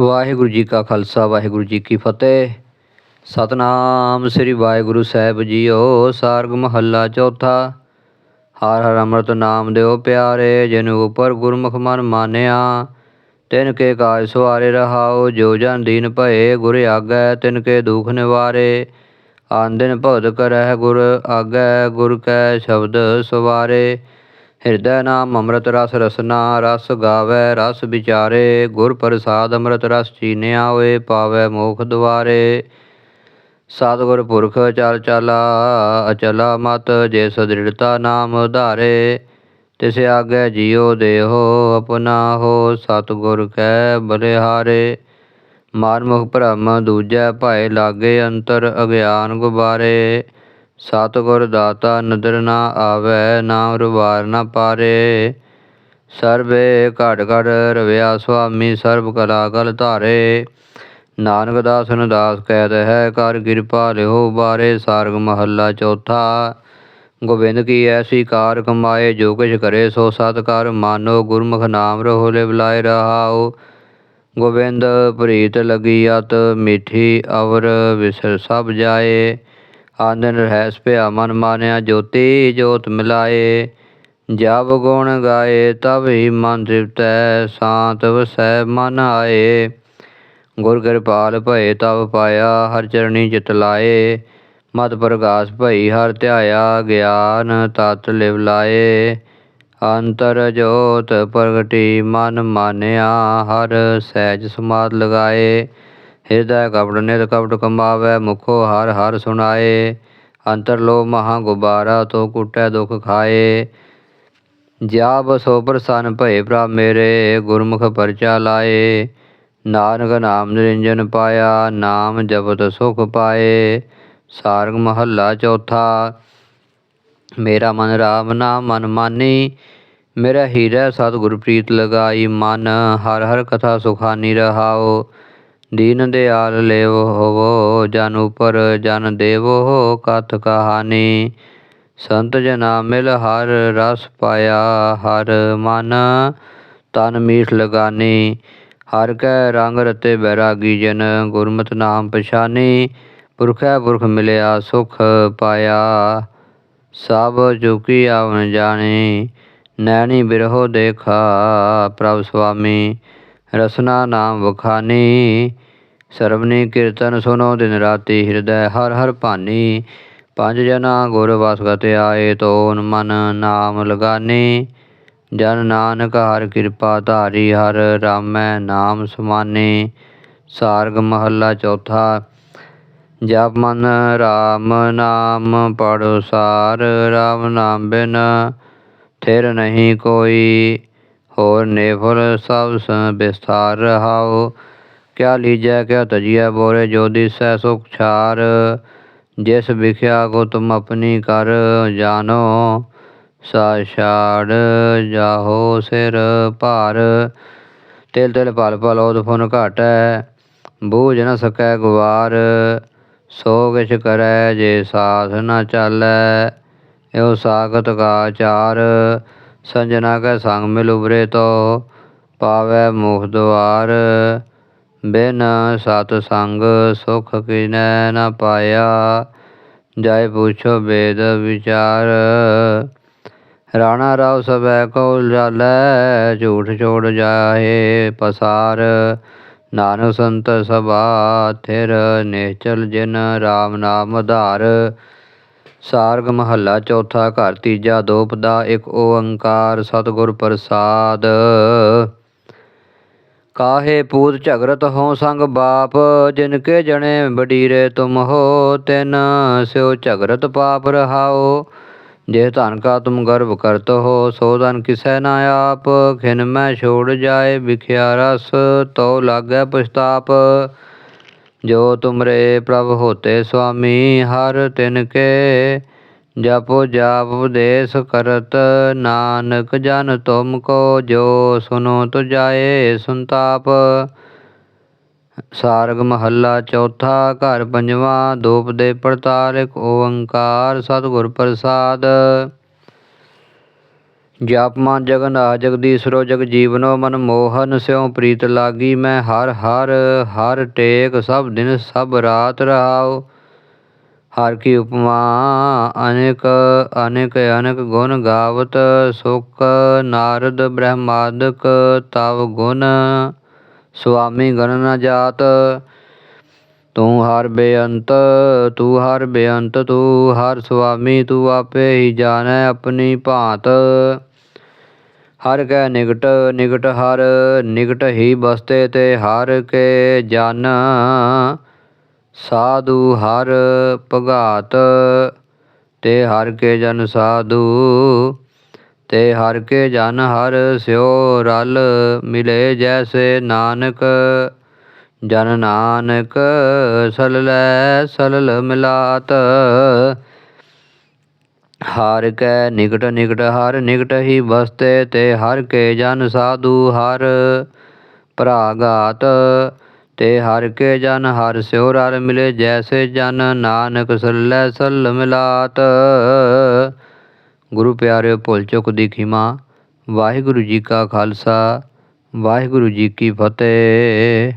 ਵਾਹਿਗੁਰੂ ਜੀ ਕਾ ਖਾਲਸਾ, ਵਾਹਿਗੁਰੂ ਜੀ ਕੀ ਫਤਿਹ। ਸਤਨਾਮ ਸ੍ਰੀ ਵਾਹਿਗੁਰੂ ਸਾਹਿਬ ਜੀਓ, ਸਾਰਗ ਮਹੱਲਾ ਚੌਥਾ। ਹਰ ਹਰ ਅੰਮ੍ਰਿਤ ਨਾਮ ਦਿਓ ਪਿਆਰੇ, ਜਿਨ ਉਪਰ ਗੁਰਮੁਖ ਮਨ ਮਾਨਿਆ। ਤਿਨ ਕੇ ਕਾਜ ਸਵਾਰੇ ਰਹਾਓ, ਜੋ ਜਨ ਦੀਨ ਭਏ, ਗੁਰ ਆਗੈ ਤਿਨ ਕੇ ਦੁਖ ਨਿਵਾਰੇ। ਆਨ ਦਿਨ ਭਗਤ ਕਰਹਿ ਗੁਰ ਆਗੈ, ਗੁਰ ਕੈ ਸ਼ਬਦ ਸੁਵਾਰੇ। ਹਿਰਦੈ ਨਾਮ ਅੰਮ੍ਰਿਤ ਰਸ ਰਸਨਾ, ਰਸ ਗਾਵੇ, ਰਸ ਵਿਚਾਰੇ, ਗੁਰ ਪ੍ਰਸਾਦ ਅੰਮ੍ਰਿਤ ਰਸ ਚੀਨਿਆ ਹੋਏ ਪਾਵੇ ਮੋਖ ਦੁਆਰੇ। ਸਤਿਗੁਰ ਪੁਰਖ ਚਲ ਚਲਾ, ਅਚਲਾ ਮਤ ਜੇ ਸਦ੍ਰਿੜਤਾ ਨਾਮ ਉਧਾਰੇ ਤਿਸ ਆਗੇ ਜੀਉ ਦੇਹੋ ਆਪਣਾ ਹੋ, ਸਤਿਗੁਰ ਕੈ ਬਲਿਹਾਰੇ। ਮਾਨਮੁਖ ਭ੍ਰਮ ਦੂਜੈ ਭਾਏ ਲਾਗੇ ਅੰਤਰ ਅਗਿਆਨ ਗੁਬਾਰੇ। ਸਤਿਗੁਰ ਦਾਤਾ ਨਦਰ ਨਾ ਆਵੈ ਨਾਮ ਰੁਬਾਰ ਨਾ ਪਾਰੇ। ਸਰਵੇ ਘੜ ਘੜ ਰਵਿਆ ਸੁਆਮੀ, ਸਰਬ ਕਲਾ ਕਲ ਧਾਰੇ। ਨਾਨਕ ਦਾਸ ਦਾਸ ਕਹਿਤ ਹੈ, ਕਰ ਕਿਰਪਾ ਲਿਓ ਬਾਰੇ। ਸਾਰਗ ਮਹੱਲਾ ਚੌਥਾ, ਗੋਬਿੰਦ ਕੀ ਐਸੀ ਕਾਰ ਕਮਾਏ, ਜੋ ਕਿਛ ਕਰੇ ਸੋ ਸਤ ਕਰ ਮਾਨੋ। ਗੁਰਮੁਖ ਨਾਮ ਰਹੋ ਲਿਵ ਰਹਾਓ ਗੋਬਿੰਦ ਪ੍ਰੀਤ ਲਗੀ ਅਤ, ਮਿੱਠੀ ਅਵਰ ਵਿਸਰ ਸਭ ਜਾਏ। ਆਨੰਦ ਰਹਿ ਭਿਆ ਮਨ ਮਾਨਿਆ ਜੋਤੀ ਜੋਤ ਮਿਲਾਏ, ਜਬ ਗੁਣ ਗਾਏ ਤਬ ਹੀ ਮਨ ਤ੍ਰਿਪਤੈ, ਸ਼ਾਂਤ ਵਸੈ ਮਨ ਆਏ। ਗੁਰ ਕਿਰਪਾਲ ਭਏ ਤਬ ਪਾਇਆ, ਹਰ ਚਰਣੀ ਚਿਤ ਲਾਏ। ਮਤ ਪ੍ਰਗਾਸ ਭਈ ਹਰ ਧਿਆਇਆ, ਗਿਆਨ ਤਤ ਲਿਵ ਲਾਏ। ਅੰਤਰ ਜੋਤ ਪ੍ਰਗਟੀ ਮਨ ਮਾਨਿਆ, ਹਰ ਸਹਿਜ ਸਮਾਦ ਲਗਾਏ। ਹਿਰਦੈ ਕਪਟ ਨਿਤ ਕਪਟ ਕਮਾਵੇ, ਮੁਖੋ ਹਰ ਹਰ ਸੁਣਾਏ। ਅੰਤਰ ਲੋ ਮਹਾ ਗੁਬਾਰਾ, ਤੋ ਕੁਟੈ ਦੁਖ ਖਾਏ। ਜਾਬ ਸੋ ਪ੍ਰਸੰਨ ਭਏ ਪ੍ਰਭ ਮੇਰੇ, ਗੁਰਮੁਖ ਪਰਚਾ ਲਾਏ। ਨਾਨਕ ਨਾਮ ਨਿਰੰਜਨ ਪਾਇਆ, ਨਾਮ ਜਪਤ ਸੁਖ ਪਾਏ। ਸਾਰਗ ਮਹੱਲਾ ਚੌਥਾ, ਮੇਰਾ ਮਨ ਰਾਮ ਨਾਮ ਮਨ ਮਾਨੀ। ਮੇਰਾ ਹੀਰਾ ਸਤਿਗੁਰ ਪ੍ਰੀਤ ਲਗਾਈ ਮਨ, ਹਰ ਹਰ ਕਥਾ ਸੁਖਾਨੀ ਰਹਾਓ। ਦੀਨ ਦਿਆਲ ਲੇਵ ਹੋਵੋ, ਜਨ ਉਪਰ ਜਨ ਦੇਵੋ ਕਥ ਕਹਾਣੀ। ਸੰਤ ਜਨਾ ਮਿਲ ਹਰ ਰਸ ਪਾਇਆ, ਹਰ ਮਨ ਤਨ ਮੀਠ ਲਗਾਨੀ। ਹਰ ਕੈ ਰੰਗ ਰਤੇ ਬੈਰਾਗੀ ਜਨ, ਗੁਰਮਤਿ ਨਾਮ ਪਛਾਨੀ। ਪੁਰਖੈ ਪੁਰਖ ਮਿਲਿਆ, ਸੁਖ ਪਾਇਆ। ਸਭ ਚੁਕੀ ਆਵਨ ਜਾਣੀ, ਨੈਣੀ ਬਿਰਹੋ ਦੇਖਾ ਪ੍ਰਭ ਸੁਆਮੀ। ਰਸਨਾ ਨਾਮ ਵਖਾਨੀ। ਸਰਵਨੀ ਕੀਰਤਨ ਸੁਨੋ ਦਿਨ ਰਾਤੀ ਹਿਰਦੈ ਹਰ ਹਰ ਭਾਨੀ। ਪੰਜ ਜਨਾ ਗੁਰ ਵਸਗਤ ਆਏ ਤੋਨ ਮਨ ਨਾਮ ਲਗਾਨੀ। ਜਨ ਨਾਨਕ ਹਰ ਕਿਰਪਾ ਧਾਰੀ ਹਰ ਰਾਮੈ ਨਾਮ ਸਮਾਨੇ। ਸਾਰਗ ਮਹੱਲਾ ਚੌਥਾ। ਜਪ ਮਨ ਰਾਮ ਨਾਮ ਪੜੋ ਸਾਰ ਰਾਮ ਨਾਮ ਬਿਨ। ਥਿਰ ਨਹੀਂ ਕੋਈ ਹੋਰ ਨੇਫਲ ਸਭ ਸ ਵਿਸਥਾਰ ਕਿਆ ਲੀਜੈ, ਕਿਆ ਤਜੀਐ ਬੋਰੇ, ਜੋ ਦਿਸੈ ਸੁਖ ਛਾਰ। ਜਿਸ ਵਿਖਿਆ ਕੋ ਤੁਮ ਆਪਣੀ ਕਰ ਜਾਨੋ ਸਾ ਛਾੜ ਜਾਹੋ ਸਿਰ ਭਾਰ। ਤਿਲ ਤਿਲ ਪਲ ਪਲ ਉਦ ਫੁਨ ਘਾਟੈ, ਬੂਝ ਨ ਸਕੈ ਗੁਵਾਰ। ਸੋ ਕਿਛ ਕਰੈ ਜੇ ਸਾਥ ਨ ਚਾਲੈ, ਇਹੋ ਸਾਖਤ ਕਾ ਚਾਰ। ਸੰਜਨਾ ਕੈ ਸੰਗ ਮਿਲ ਉਬਰੇ ਤੋ, ਪਾਵੈ ਮੁਖ ਦੁਆਰ। ਬਿਨ ਸਤ ਸੰਗ ਸੁਖ ਕਿਨੈ ਨ ਪਾਇਆ, ਜਾਇ ਪੁੱਛੋ ਵੇਦ ਵਿਚਾਰ। ਰਾਣਾ ਰਾਵ ਸਭੈ ਕੋ ਜਾਲੈ, ਝੂਠ ਛੋੜ ਜਾਏ ਪਸਾਰ। ਨਾਨਕ ਸੰਤ ਸਭਾ ਥਿਰ ਨਿਚਲ ਜਿਨ RAM ਨਾਮ ਆਧਾਰ ਸਾਰਗ ਮਹੱਲਾ ਚੌਥਾ ਘਰ ਤੀਜਾ ਦੋਪ ਦਾ ਇੱਕ ਓੰਕਾਰ ਸਤਿਗੁਰ ਪ੍ਰਸਾਦ। ਕਾਹੇ ਪੂਤ ਝਗਰਤ ਹੋ ਸੰਗ ਬਾਪ ਜਿਨ ਕੇ ਜਣੇ ਬਡੀਰੇ ਤੁਮ ਹੋ ਤਿਨ ਸਿਓ ਝਗਰਤ ਪਾਪ ਰਹਾਓ ਜੇ ਧਨ ਕਾ ਤੁਮ ਗਰਭ ਕਰਤ ਹੋ, ਸੋ ਧਨ ਕਿਸੈ ਨਾ ਆਪ। ਖਿਨ ਮੈਂ ਛੋੜ ਜਾਏ, ਵਿਖਿਆ ਰਸ ਤੋ ਲਾਗੈ ਪਛਤਾਪ। ਜੋ ਤੁਮਰੇ ਪ੍ਰਭ ਹੋਤੇ ਸੁਆਮੀ, ਹਰ ਤਿਨ ਕੇ ਜਪੋ ਜਾਪ ਉਪਦੇਸ਼ ਕਰਤ, ਨਾਨਕ ਜਨ ਤੁਮ ਕੋ ਜੋ ਸੁਨੋ ਤੁਜਾਏ ਸੰਤਾਪ। ਸਾਰਗ ਮਹੱਲਾ ਚੌਥਾ, ਘਰ ਪੰਜਵਾਂ ਦੋਪ ਦੇ ਪੜਤਾਲ ਓੰਕਾਰ, ਸਤਿਗੁਰ ਪ੍ਰਸਾਦ। ਜਪ ਮਨ ਜਗਨਾ ਜਗਦੀਸ਼ਰੋ ਜਗ ਜੀਵਨੋ ਮਨ ਮੋਹਨ ਸਿਉ ਪ੍ਰੀਤ ਲਾਗੀ ਮੈਂ ਹਰ ਹਰ ਹਰ ਟੇਕ ਸਭ ਦਿਨ ਸਭ ਰਾਤ ਰਹਾਉ। ਹਰ ਕੀ ਉਪਮਾ ਅਨੇਕ ਅਨੇਕ ਅਨੇਕ ਗੁਣ ਗਾਵਤ ਸੁਖ ਨਾਰਦ ਬ੍ਰਹਮਾਦਿਕ ਤਵ ਗੁਣ ਸੁਆਮੀ ਗਣ ਨ ਜਾਤ। ਤੂੰ ਹਰ ਬੇਅੰਤ ਤੂੰ ਹਰ ਬੇਅੰਤ ਤੂੰ ਹਰ ਸੁਆਮੀ ਤੂੰ ਆਪੇ ਹੀ ਜਾਣੈ ਆਪਣੀ ਭਾਂਤ। ਹਰ ਕੈ ਨਿਕਟ ਨਿਕਟ ਹਰ ਨਿਕਟ ਹੀ ਬਸਤੇ ਤੇ ਹਰ ਕੇ ਜਨ। ਸਾਧੂ ਹਰ ਭਗਾਤ, ਤੇ ਹਰ ਕੇ ਜਨ ਸਾਧੂ। ਤੇ ਹਰ ਕੇ ਜਨ ਹਰ ਸਿਓ ਰਲ ਮਿਲੇ ਜੈਸੇ ਨਾਨਕ। ਜਨ ਨਾਨਕ ਸਲਲੈ ਸਲਲ ਮਿਲਾਤ ਹਰ ਕੈ ਨਿਕਟ ਨਿਕਟ ਹਰ ਨਿਕਟ ਹੀ ਬਸਤੇ ਤੇ ਹਰ ਕੇ ਜਨ ਸਾਧੂ ਹਰ ਭਰਾਗਾਤ ਤੇ ਹਰ ਕੇ ਜਨ ਹਰ ਸਿਉ ਰਲ ਮਿਲੇ, ਜੈਸੇ ਜਨ ਨਾਨਕ ਸਲੈ ਸੱਲ ਮਿਲਾਤ। ਗੁਰੂ ਪਿਆਰਿਓ, ਭੁੱਲ ਚੁੱਕ ਦੀ ਖਿਮਾ। ਵਾਹਿਗੁਰੂ ਜੀ ਕਾ ਖਾਲਸਾ, ਵਾਹਿਗੁਰੂ ਜੀ ਕੀ ਫਤਿਹ।